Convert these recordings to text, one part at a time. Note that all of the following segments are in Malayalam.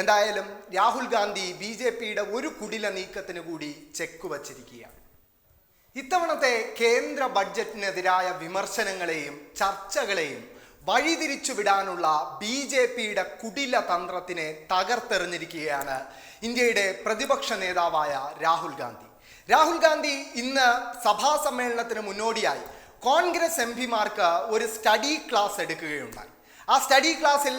എന്തായാലും രാഹുൽ ഗാന്ധി ബി ജെ പിയുടെ ഒരു കുടില നീക്കത്തിന് കൂടി ചെക്ക് വച്ചിരിക്കുകയാണ്. ഇത്തവണത്തെ കേന്ദ്ര ബഡ്ജറ്റിനെതിരായ വിമർശനങ്ങളെയും ചർച്ചകളെയും വഴിതിരിച്ചുവിടാനുള്ള ബി ജെ പിയുടെ കുടില തന്ത്രത്തിനെ തകർത്തെറിഞ്ഞിരിക്കുകയാണ് ഇന്ത്യയുടെ പ്രതിപക്ഷ നേതാവായ രാഹുൽ ഗാന്ധി. രാഹുൽ ഗാന്ധി ഇന്ന് സഭാ സമ്മേളനത്തിന് മുന്നോടിയായി കോൺഗ്രസ് എം പിമാർക്ക് ഒരു സ്റ്റഡി ക്ലാസ് എടുക്കുകയുണ്ടായി. ആ സ്റ്റഡി ക്ലാസ്സിൽ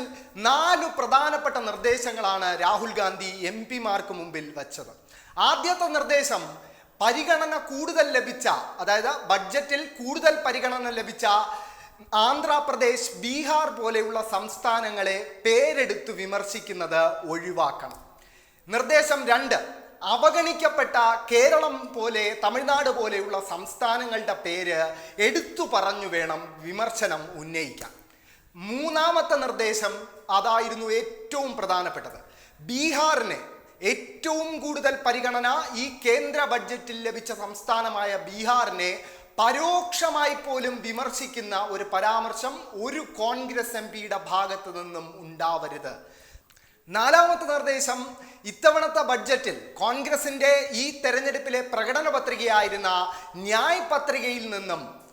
നാല് പ്രധാനപ്പെട്ട നിർദ്ദേശങ്ങളാണ് രാഹുൽ ഗാന്ധി എം പിമാർക്ക് മുമ്പിൽ വച്ചത്. ആദ്യത്തെ നിർദ്ദേശം പരിഗണന കൂടുതൽ ലഭിച്ച അതായത് ബഡ്ജറ്റിൽ കൂടുതൽ പരിഗണന ലഭിച്ച ആന്ധ്രാപ്രദേശ് ബീഹാർ പോലെയുള്ള സംസ്ഥാനങ്ങളെ പേരെടുത്ത് വിമർശിക്കുന്നത് ഒഴിവാക്കണം. നിർദ്ദേശം രണ്ട് അവഗണിക്കപ്പെട്ട കേരളം പോലെ തമിഴ്നാട് പോലെയുള്ള സംസ്ഥാനങ്ങളുടെ പേര് എടുത്തു പറഞ്ഞു വേണം വിമർശനം ഉന്നയിക്കാൻ. മൂന്നാമത്തെ നിർദ്ദേശം അതായിരുന്നു ഏറ്റവും പ്രധാനപ്പെട്ടത്. ബീഹാറിന് ഏറ്റവും കൂടുതൽ പരിഗണന ഈ കേന്ദ്ര ബഡ്ജറ്റിൽ ലഭിച്ച സംസ്ഥാനമായ ബീഹാറിനെ പരോക്ഷമായി പോലും വിമർശിക്കുന്ന ഒരു പരാമർശം ഒരു കോൺഗ്രസ് എം പിയുടെ ഭാഗത്തു നിന്നും ഉണ്ടാവരുത്. നാലാമത്തെ നിർദ്ദേശം ഇത്തവണത്തെ ബഡ്ജറ്റിൽ കോൺഗ്രസിന്റെ ഈ തെരഞ്ഞെടുപ്പിലെ പ്രകടന പത്രികയായിരുന്ന ന്യായ് പത്രികയിൽ നിന്നും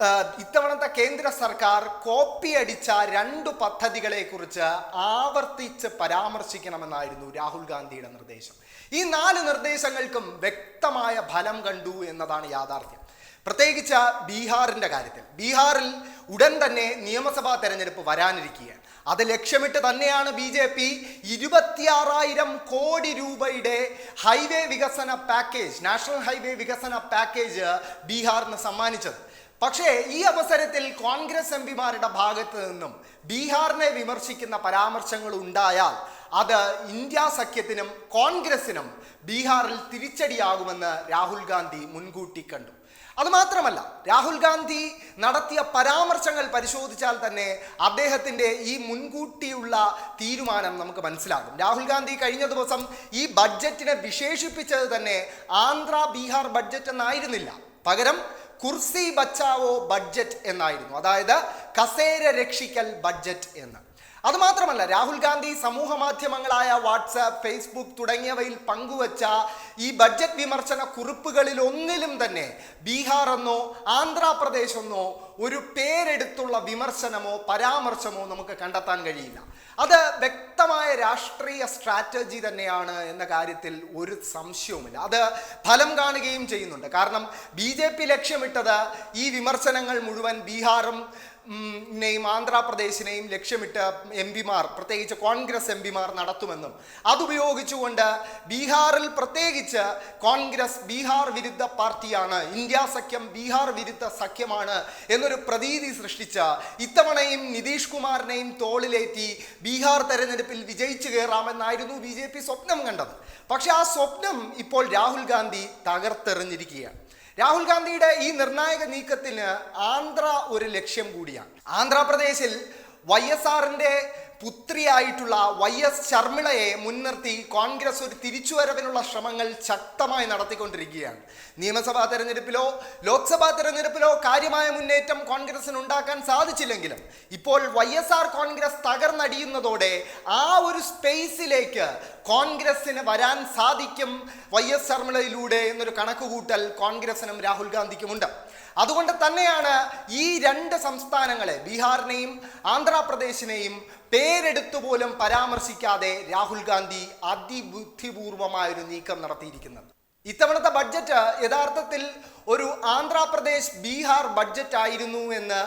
ഇത്തവണത്തെ കേന്ദ്ര സർക്കാർ കോപ്പി അടിച്ച രണ്ട് പദ്ധതികളെ കുറിച്ച് ആവർത്തിച്ച് പരാമർശിക്കണമെന്നായിരുന്നു രാഹുൽ ഗാന്ധിയുടെ നിർദ്ദേശം. ഈ നാല് നിർദ്ദേശങ്ങൾക്കും വ്യക്തമായ ഫലം കണ്ടു എന്നതാണ് യാഥാർത്ഥ്യം. പ്രത്യേകിച്ച് ബീഹാറിന്റെ കാര്യത്തിൽ. ബീഹാറിൽ ഉടൻ തന്നെ നിയമസഭാ തെരഞ്ഞെടുപ്പ് വരാനിരിക്കുകയാണ്. അത് ലക്ഷ്യമിട്ട് തന്നെയാണ് ബി ജെ പി ഇരുപത്തിയാറായിരം കോടി രൂപയുടെ ഹൈവേ വികസന പാക്കേജ് നാഷണൽ ഹൈവേ വികസന പാക്കേജ് ബീഹാറിന് സമ്മാനിച്ചത്. പക്ഷേ ഈ അവസരത്തിൽ കോൺഗ്രസ് എം പിമാരുടെ ഭാഗത്ത് നിന്നും ബീഹാറിനെ വിമർശിക്കുന്ന പരാമർശങ്ങൾ ഉണ്ടായാൽ അത് ഇന്ത്യ സഖ്യത്തിനും കോൺഗ്രസിനും ബീഹാറിൽ തിരിച്ചടിയാകുമെന്ന് രാഹുൽ ഗാന്ധി മുൻകൂട്ടി കണ്ടു. അതുമാത്രമല്ല രാഹുൽ ഗാന്ധി നടത്തിയ പരാമർശങ്ങൾ പരിശോധിച്ചാൽ തന്നെ അദ്ദേഹത്തിന്റെ ഈ മുൻകൂട്ടിയുള്ള തീരുമാനം നമുക്ക് മനസ്സിലാകും. രാഹുൽ ഗാന്ധി കഴിഞ്ഞ ദിവസം ഈ ബഡ്ജറ്റിനെ വിശേഷിപ്പിച്ചത് തന്നെ ആന്ധ്ര ബീഹാർ ബഡ്ജറ്റ് എന്നായിരുന്നില്ല. പകരം കുർസി ബച്ചാവോ ബഡ്ജറ്റ് എന്നായിരുന്നു. അതായത് കസേര രക്ഷിക്കൽ ബഡ്ജറ്റ് എന്ന്. അതുമാത്രമല്ല രാഹുൽ ഗാന്ധി സമൂഹ മാധ്യമങ്ങളായ വാട്സാപ്പ് ഫേസ്ബുക്ക് തുടങ്ങിയവയിൽ പങ്കുവച്ച ഈ ബഡ്ജറ്റ് വിമർശന കുറിപ്പുകളിൽ ഒന്നിലും തന്നെ ബീഹാർ എന്നോ ആന്ധ്രാപ്രദേശ് എന്നോ ഒരു പേരെടുത്തുള്ള വിമർശനമോ പരാമർശമോ നമുക്ക് കണ്ടെത്താൻ കഴിയില്ല. അത് വ്യക്തമായ രാഷ്ട്രീയ സ്ട്രാറ്റജി തന്നെയാണ് എന്ന കാര്യത്തിൽ ഒരു സംശയവുമില്ല. അത് ഫലം കാണുകയും ചെയ്യുന്നുണ്ട്. കാരണം ബി ലക്ഷ്യമിട്ടത് ഈ വിമർശനങ്ങൾ മുഴുവൻ ബീഹാറും നെയും ആന്ധ്രാപ്രദേശിനെയും ലക്ഷ്യമിട്ട് എം പിമാർ പ്രത്യേകിച്ച് കോൺഗ്രസ് എം പിമാർ നടത്തുമെന്നും അതുപയോഗിച്ചുകൊണ്ട് ബീഹാറിൽ പ്രത്യേകിച്ച് കോൺഗ്രസ് ബീഹാർ വിരുദ്ധ പാർട്ടിയാണ് ഇന്ത്യ സഖ്യം ബീഹാർ വിരുദ്ധ സഖ്യമാണ് എന്നൊരു പ്രതീതി സൃഷ്ടിച്ച ഇത്തവണയും നിതീഷ് കുമാറിനെയും തോളിലേറ്റി ബീഹാർ തെരഞ്ഞെടുപ്പിൽ വിജയിച്ചു കയറാമെന്നായിരുന്നു ബി സ്വപ്നം കണ്ടത്. പക്ഷെ ആ സ്വപ്നം ഇപ്പോൾ രാഹുൽ ഗാന്ധി തകർത്തെറിഞ്ഞിരിക്കുകയാണ്. രാഹുൽ ഗാന്ധിയുടെ ഈ നിർണായക നീക്കത്തിന് ആന്ധ്ര ഒരു ലക്ഷ്യം കൂടിയാണ്. ആന്ധ്രാപ്രദേശിൽ വൈ എസ് ആറിന്റെ പുത്രിയായിട്ടുള്ള വൈ എസ് ശർമിളയെ മുൻനിർത്തി കോൺഗ്രസ് ഒരു തിരിച്ചുവരവിനുള്ള ശ്രമങ്ങൾ ശക്തമായി നടത്തിക്കൊണ്ടിരിക്കുകയാണ്. നിയമസഭാ തെരഞ്ഞെടുപ്പിലോ ലോക്സഭാ തെരഞ്ഞെടുപ്പിലോ കാര്യമായ മുന്നേറ്റം കോൺഗ്രസിന് ഉണ്ടാക്കാൻ സാധിച്ചില്ലെങ്കിലും ഇപ്പോൾ വൈ എസ് ആർ കോൺഗ്രസ് തകർന്നടിയുന്നതോടെ ആ ഒരു സ്പേസിലേക്ക് കോൺഗ്രസിന് വരാൻ സാധിക്കും വൈ എസ് ശർമിളയിലൂടെ എന്നൊരു കണക്കുകൂട്ടൽ കോൺഗ്രസിനും രാഹുൽ ഗാന്ധിക്കുമുണ്ട്. അതുകൊണ്ട് തന്നെയാണ് ഈ രണ്ട് സംസ്ഥാനങ്ങളെ ബീഹാറിനെയും ആന്ധ്രാപ്രദേശിനെയും പേരെടുത്തു പോലും പരാമർശിക്കാതെ രാഹുൽ ഗാന്ധി അതിബുദ്ധിപൂർവമായൊരു നീക്കം നടത്തിയിരിക്കുന്നത്. ഇത്തവണത്തെ ബഡ്ജറ്റ് യഥാർത്ഥത്തിൽ ഒരു ആന്ധ്രാപ്രദേശ് ബീഹാർ ബഡ്ജറ്റ് ആയിരുന്നു എന്ന്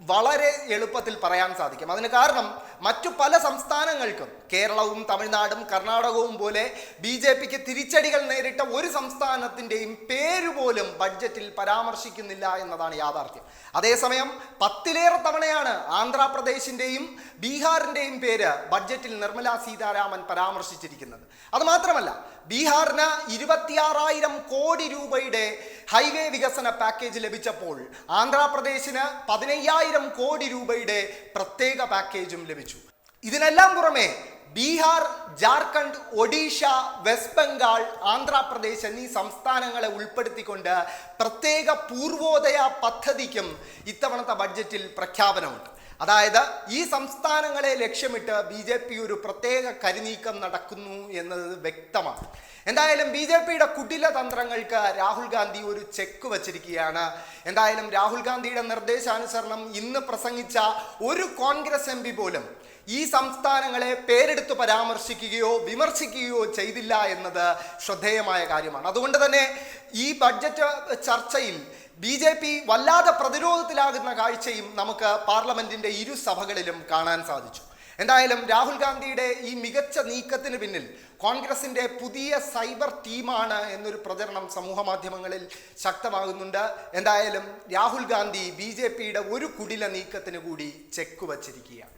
വളരെ എളുപ്പത്തിൽ പറയാൻ സാധിക്കും. അതിന് കാരണം മറ്റു പല സംസ്ഥാനങ്ങൾക്കും കേരളവും തമിഴ്നാടും കർണാടകവും പോലെ ബി ജെ പിക്ക് തിരിച്ചടികൾ നേരിട്ട ഒരു സംസ്ഥാനത്തിന്റെയും പേരുപോലും ബഡ്ജറ്റിൽ പരാമർശിക്കുന്നില്ല എന്നതാണ് യാഥാർത്ഥ്യം. അതേസമയം പത്തിലേറെ തവണയാണ് ആന്ധ്രാപ്രദേശിന്റെയും ബീഹാറിന്റെയും പേര് ബഡ്ജറ്റിൽ നിർമ്മല സീതാരാമൻ പരാമർശിച്ചിരിക്കുന്നത്. അതുമാത്രമല്ല ബീഹാറിന് ഇരുപത്തിയാറായിരം കോടി രൂപയുടെ ഹൈവേ വികസന പാക്കേജ് ലഭിച്ചപ്പോൾ ആന്ധ്രാപ്രദേശിന് പതിനയ്യായിരം കോടി രൂപയുടെ പ്രത്യേക പാക്കേജും ലഭിച്ചു. ഇതിനെല്ലാം പുറമെ ബീഹാർ ജാർഖണ്ഡ് ഒഡീഷ വെസ്റ്റ് ബംഗാൾ ആന്ധ്രാപ്രദേശ് എന്നീ സംസ്ഥാനങ്ങളെ ഉൾപ്പെടുത്തിക്കൊണ്ട് പ്രത്യേക പൂർവോദയ പദ്ധതിക്കും ഇത്തവണത്തെ ബഡ്ജറ്റിൽ പ്രഖ്യാപനമുണ്ട്. അതായത് ഈ സംസ്ഥാനങ്ങളെ ലക്ഷ്യമിട്ട് ബി ജെ പി ഒരു പ്രത്യേക കരിനീക്കം നടക്കുന്നു എന്നത് വ്യക്തമാണ്. എന്തായാലും ബി ജെ പിയുടെ കുടില തന്ത്രങ്ങൾക്ക് രാഹുൽ ഗാന്ധി ഒരു ചെക്ക് വച്ചിരിക്കുകയാണ്. എന്തായാലും രാഹുൽ ഗാന്ധിയുടെ നിർദ്ദേശാനുസരണം ഇന്ന് പ്രസംഗിച്ച ഒരു കോൺഗ്രസ് എം പോലും ഈ സംസ്ഥാനങ്ങളെ പേരെടുത്ത് പരാമർശിക്കുകയോ വിമർശിക്കുകയോ ചെയ്തില്ല എന്നത് ശ്രദ്ധേയമായ കാര്യമാണ്. അതുകൊണ്ട് തന്നെ ഈ ബഡ്ജറ്റ് ചർച്ചയിൽ ബി ജെ പി വല്ലാതെ പ്രതിരോധത്തിലാകുന്ന കാഴ്ചയും നമുക്ക് പാർലമെന്റിന്റെ ഇരു സഭകളിലും കാണാൻ സാധിച്ചു. എന്തായാലും രാഹുൽ ഗാന്ധിയുടെ ഈ മികച്ച നീക്കത്തിന് പിന്നിൽ കോൺഗ്രസിന്റെ പുതിയ സൈബർ ടീമാണ് എന്നൊരു പ്രചരണം സമൂഹ മാധ്യമങ്ങളിൽ ശക്തമാകുന്നുണ്ട്. എന്തായാലും രാഹുൽ ഗാന്ധി ബി ഒരു കുടില നീക്കത്തിന് കൂടി ചെക്ക് വച്ചിരിക്കുകയാണ്.